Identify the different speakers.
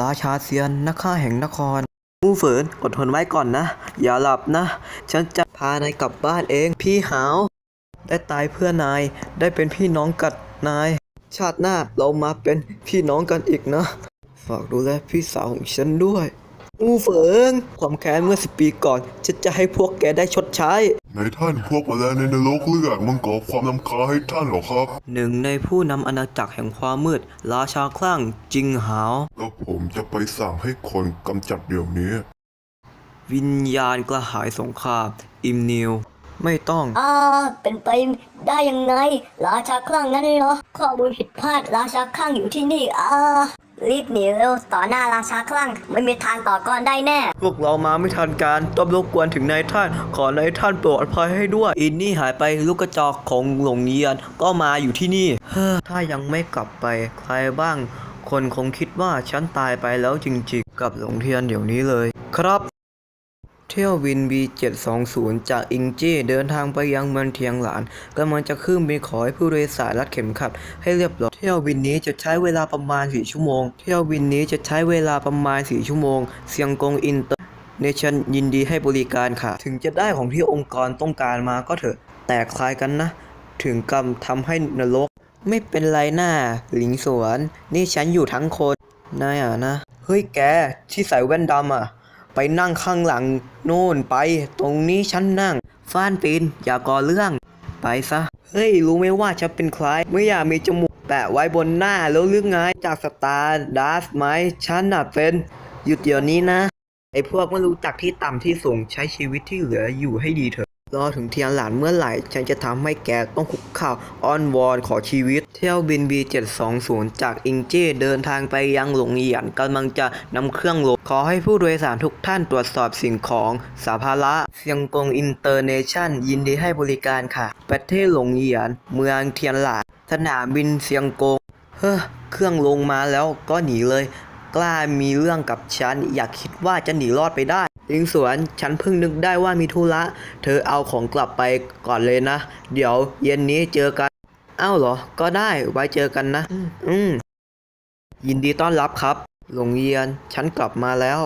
Speaker 1: ราชาเซียนนักฆ่าแห่งนครมูเฟินอดทนไว้ก่อนนะ อย่าหลับนะ ฉันจะพานายกลับบ้านเอง พี่หาวได้ตายเพื่อนายได้เป็นพี่น้องกัดนาย ชาติหน้าเรามาเป็นพี่น้องกันอีกนะ ฝากดูแลพี่สาวของฉันด้วย อูเฟิง ความแค้นเมื่อสิบปีก่อนฉันจะให้พวกแกได้ชดใช้
Speaker 2: ในท่านพวกแมลงในนรกเลือกมันก่อความนำคาญให้ท่านเหรอครับ
Speaker 1: หนึ่งในผู้นำอาณาจักรแห่งความมืด ราชาคลั่งจิงหาว
Speaker 2: แล้วผมจะไปสั่งให้คนกำจัดเดี๋ยวนี้
Speaker 1: วิญญาณกระหายสงครามอิมนิว ไม่ต้อง
Speaker 3: อ่า เป็นไปได้ยังไง ราชาคลั่งนั้นเหรอ ข้อมูลผิดพลาดราชาคลั่งอยู่ที่นี่ อ่า รีบหนีเร็วต่อหน้าราชาคลั่ง ไม่มีทางต่อกรได้แน่
Speaker 1: พวกเรามาไม่ทันการต้องรบกวนถึงนายท่าน ขอนายท่านโปรดอภัยให้ด้วย อินนี่หายไปลูกกระจอกของหลงเยียนก็มาอยู่ที่นี่เฮ้อถ้ายังไม่กลับไปใครบ้าง คนคงคิดว่าฉันตายไปแล้วจริงๆ กับหลงเทียนเดี๋ยวนี้เลย ครับ เที่ยวบิน B720 จากอิงจี้เดินทางไปยังเมืองเทียงหลานกำลังจะขึ้นบินขอให้ผู้โดยสารรัดเข็มขัดให้เรียบร้อย เที่ยวบินนี้จะใช้เวลาประมาณ 4 ชั่วโมง เที่ยวบินนี้จะใช้เวลาประมาณ 4 ชั่วโมง เซียงกงอินเตอร์เนชั่นยินดีให้บริการค่ะ ถึงจะได้ของที่องค์กรต้องการมาก็เถอะ แต่คล้ายกันนะ ถึงกรรมทำให้นรก ไม่เป็นไรหน้า หลิงสวน นี่ฉันอยู่ทั้งคนนายอะนะ เฮ้ยแก ที่ใส่แว่นดำอะ ไปนั่งข้างหลัง โน่นไป ตรงนี้ฉันนั่ง ฟ้านปีนอย่าก่อเรื่อง ไปซะ เฮ้ย รู้ไหมว่าฉันเป็นใครไม่อยากมีจมูกแปะไว้บนหน้าแล้วเรืองไงจากสตาร์ดัสไหมฉันน่ะเป็น หยุดเดี๋ยวนี้นะ ไอ้พวกไม่รู้จักที่ต่ำที่สูงใช้ชีวิตที่เหลืออยู่ให้ดีเถอะ รอถึงเทียนหลานเมื่อไหร่ ฉันจะทำให้แกต้องคุกเข่าวอ้อนวอนขอชีวิต เที่ยวบิน B720 จากอิงเจ้เดินทางไปยังหลงเหยียนกำลังจะนำเครื่องลงขอให้ผู้โดยสารทุกท่านตรวจสอบสิ่งของสาภาระเซียงกงอินเตอร์เนชั่น ยินดีให้บริการค่ะ ประเทศหลงเหยียน เมืองเทียนหลาน สนามบินเซียงกง เฮ้อเครื่องลงมาแล้วก็หนีเลย กล้ามีเรื่องกับฉัน อยากคิดว่าจะหนีรอดไปได้ ลิงสวน ฉันเพิ่งนึกได้ว่ามีธุระ เธอเอาของกลับไปก่อนเลยนะ เดี๋ยวเย็นนี้เจอกันเอ้าเหรอ ก็ได้ ไว้เจอกันนะ อืม ยินดีต้อนรับครับหลงเยียน ฉันกลับมาแล้ว